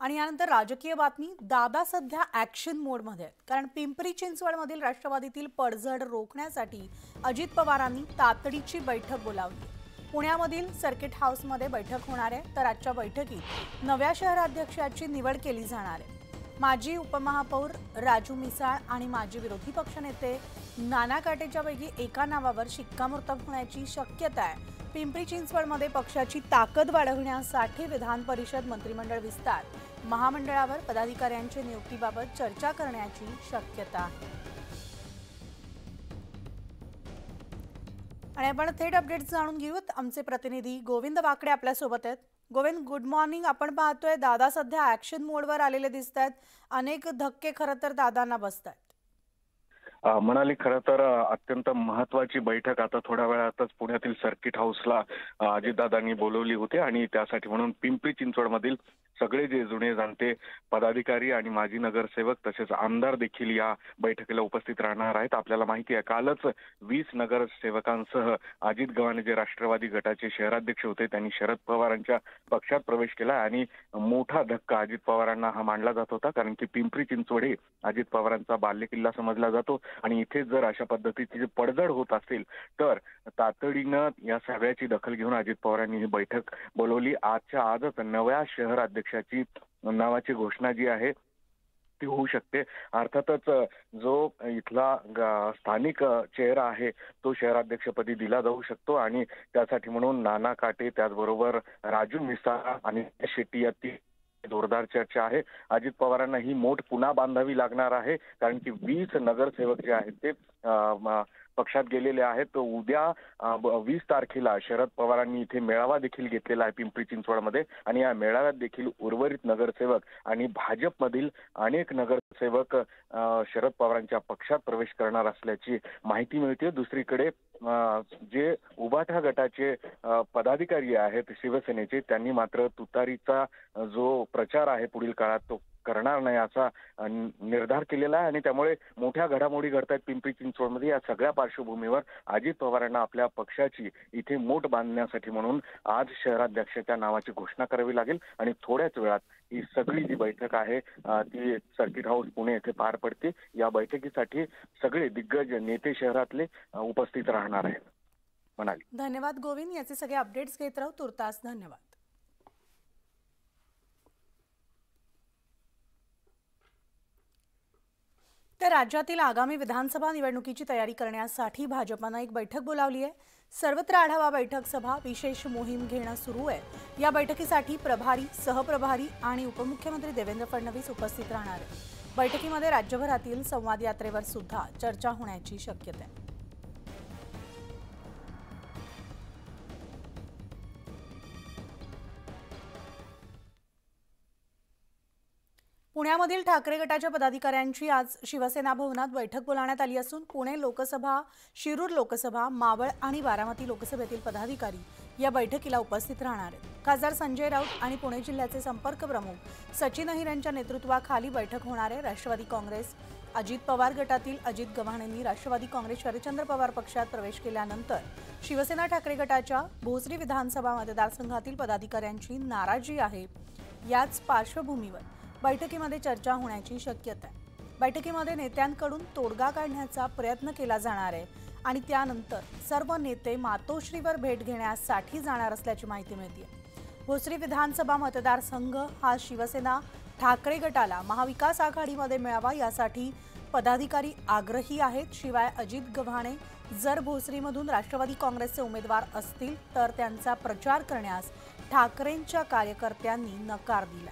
आणि यानंतर राजकीय बातमी दादा सध्या ॲक्शन मोडमध्ये आहेत. कारण पिंपरी चिंचवडमधील राष्ट्रवादीतील पडझड रोखण्यासाठी अजित पवारांनी तातडीची बैठक बोलावली पुण्यामधील सर्किट हाऊसमध्ये बैठक होणार आहे तर आजच्या बैठकीत नव्या शहराध्यक्षाची निवड केली जाणार आहे. माजी उपमहापौर राजू मिसाळ आणि माजी विरोधी पक्षनेते नाना काटेच्यापैकी एका नावावर शिक्कामोर्तब होण्याची शक्यता आहे. पिंपरी चिंचवडमध्ये पक्षाची ताकद वाढवण्यासाठी विधान परिषद मंत्रिमंडळ विस्तार महामंडळावर पदाधिकाऱ्यांच्या नियुक्तीबाबत चर्चा करण्याची शक्यता आहे. आणि आपण थेट अपडेट्स जाणून घेऊत. आमचे प्रतिनिधी गोविंद वाकडे आपल्यासोबत आहेत. गोविंद गुड मॉर्निंग आपण पाहतोय दादा सध्या ऍक्शन मोडवर आलेले दिसत आहेत अनेक धक्के खरं तर दादांना बसत आहेत अ, म्हणाली खरं तर अत्यंत महत्वाची बैठक आता थोड्या वेळातच पुण्यातील सर्किट हाऊसला अजितदादांनी बोलवली होती. आणि त्यासाठी म्हणून पिंपरी चिंचवडमधील सगळे जे जुने जाणते पदाधिकारी आणि माजी नगरसेवक तसेच आमदार देखील या बैठकीला उपस्थित राहणार आहेत. आपल्याला माहिती आहे कालच वीस नगरसेवकांसह अजित गव्हाणे जे राष्ट्रवादी गटाचे शहराध्यक्ष होते त्यांनी शरद पवारांच्या पक्षात प्रवेश केला आणि मोठा धक्का अजित पवारांना हा मानला जात होता कारण की पिंपरी चिंचवडे अजित पवारांचा बाल्यकिल्ला समजला जातो आणि इथे जर अशा पद्धतीची जी पडझड होत असेल तर तातडीनं या सगळ्याची दखल घेऊन अजित पवारांनी ही बैठक बोलवली. आजच्या आजच नव्या शहर पक्षाची नावाची घोषणा जी आहे ती होऊ शकते. अर्थातच जो इथला स्थानिक चेहरा आहे तो शहराध्यक्षपदी दिला जाऊ शकतो आणि त्यासाठी म्हणून नाना काटे त्याचबरोबर राजू मिसाळा आणि शेट्टी या ती जोरदार चर्चा आहे. अजित पवारांना ही मोठ पुन्हा बांधावी लागणार आहे कारण की वीस नगरसेवक जे आहेत ते पक्षात गेलेले आहेत. उद्या वीस तारखेला शरद पवारांनी इथे मेळावा देखील घेतलेला आहे पिंपरी चिंचवडमध्ये. आणि या मेळाव्यात देखील उर्वरित नगरसेवक आणि भाजपमधील अनेक नगरसेवक शरद पवारांच्या पक्षात प्रवेश करणार असल्याची माहिती मिळते दुसरीकडे जे उबाठा गटाचे पदाधिकारी आहेत शिवसेनेचे त्यांनी मात्र तुतारीचा जो प्रचार आहे पुढील काळात तो करणार नाही असा निर्धार केलेला आहे. आणि त्यामुळे मोठ्या घडामोडी घडत आहेत पिंपरी चिंचवडमध्ये. या सगळ्या पार्श्वभूमीवर अजित पवारांना आपल्या पक्षाची इथे मोठ बांधण्यासाठी म्हणून आज शहराध्यक्षाच्या नावाची घोषणा करावी लागेल. आणि थोड्याच वेळात ही सगळी जी बैठक आहे ती सर्किट हाऊस पुणे येथे पार पडते. या बैठकीसाठी सगळे दिग्गज नेते शहरातले उपस्थित राहणार आहेत. म्हणाले धन्यवाद गोविंद. याचे सगळे अपडेट्स घेत राहू. तुर्तास धन्यवाद. तर राज्यातील आगामी विधानसभा निवडणुकीची तयारी करण्यासाठी भाजपनं एक बैठक बोलावली आहे. सर्वत्र आढावा बैठक सभा विशेष मोहीम घेणं सुरू आहे. या बैठकीसाठी प्रभारी सहप्रभारी आणि उपमुख्यमंत्री देवेंद्र फडणवीस उपस्थित राहणार आहे बैठकीमध्ये राज्यभरातील संवाद यात्रेवर सुद्धा चर्चा होण्याची शक्यता आहे. पुण्यामधील ठाकरे गटाच्या पदाधिकाऱ्यांची आज शिवसेना भवनात बैठक बोलावण्यात आली असून पुणे लोकसभा शिरूर लोकसभा मावळ आणि बारामती लोकसभेतील पदाधिकारी या बैठकीला उपस्थित राहणार आहेत. खासदार संजय राऊत आणि पुणे जिल्ह्याचे संपर्क प्रमुख सचिन अहिर यांच्या नेतृत्वाखाली बैठक होणार आहे. राष्ट्रवादी काँग्रेस अजित पवार गटातील अजित गव्हाणेंनी राष्ट्रवादी काँग्रेस शरदचंद्र पवार पक्षात प्रवेश केल्यानंतर शिवसेना ठाकरे गटाच्या भोसरी विधानसभा मतदारसंघातील पदाधिकाऱ्यांची नाराजी आहे. याच पार्श्वभूमीवर बैठकीमध्ये चर्चा होण्याची शक्यता आहे. बैठकीमध्ये नेत्यांकडून तोडगा काढण्याचा प्रयत्न केला जाणार आहे आणि त्यानंतर सर्व नेते मातोश्रीवर भेट घेण्यासाठी जाणार असल्याची माहिती मिळते भोसरी विधानसभा मतदारसंघ हा शिवसेना ठाकरे गटाला महाविकास आघाडीमध्ये मिळावा यासाठी पदाधिकारी आग्रही आहेत. शिवाय अजित गव्हाणे जर भोसरीमधून राष्ट्रवादी काँग्रेसचे उमेदवार असतील तर त्यांचा प्रचार करण्यास ठाकरेंच्या कार्यकर्त्यांनी नकार दिला